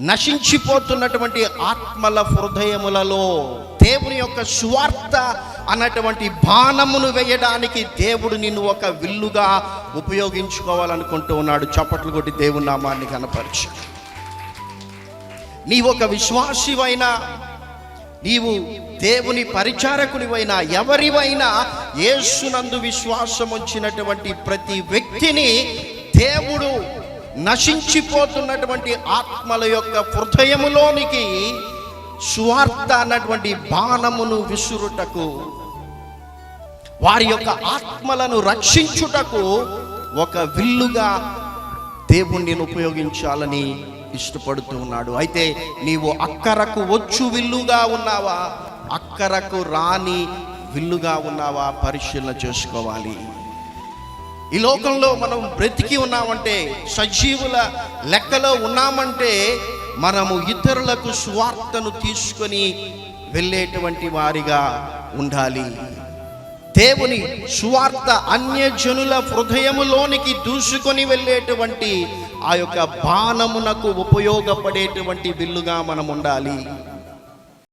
నశించిపోతున్నటువంటి ఆత్మల హృదయములలో దేవుని యొక్క స్వార్థ అన్నటువంటి బాణమును వేయడానికి దేవుడు నిన్ను ఒక విల్లుగా ఉపయోగించుకోవాలనుకుంటూ ఉన్నాడు. చప్పట్లు కొట్టి దేవుని నామాన్ని కనపరచు నీవు ఒక విశ్వాసివైనా నీవు దేవుని పరిచారకునివైనా ఎవరివైనా యేసునందు విశ్వాసం ఉంచినటువంటి ప్రతి వ్యక్తిని దేవుడు నశించిపోతున్నటువంటి ఆత్మల యొక్క హృదయములోనికి సువార్త అన్నటువంటి బాణమును విసురుటకు వారి యొక్క ఆత్మలను రక్షించుటకు ఒక విల్లుగా దేవుణ్ణి ఉపయోగించాలని ఇష్టపడుతూ ఉన్నాడు. అయితే నీవు అక్కరకు వచ్చు విల్లుగా ఉన్నావా? అక్కరకు రాని విల్లుగా ఉన్నావా? పరిశీలన చేసుకోవాలి. ఈ లోకంలో మనం బ్రతికి ఉన్నామంటే సజీవుల లెక్కలో ఉన్నామంటే మనము ఇతరులకు స్వార్థను తీసుకొని వెళ్ళేటువంటి వారిగా ఉండాలి. దేవుని సువార్త అన్యజనుల హృదయములోనికి దూసుకొని వెళ్ళేటువంటి ఆ యొక్క బాణమునకు ఉపయోగపడేటువంటి బిల్లుగా మనం ఉండాలి.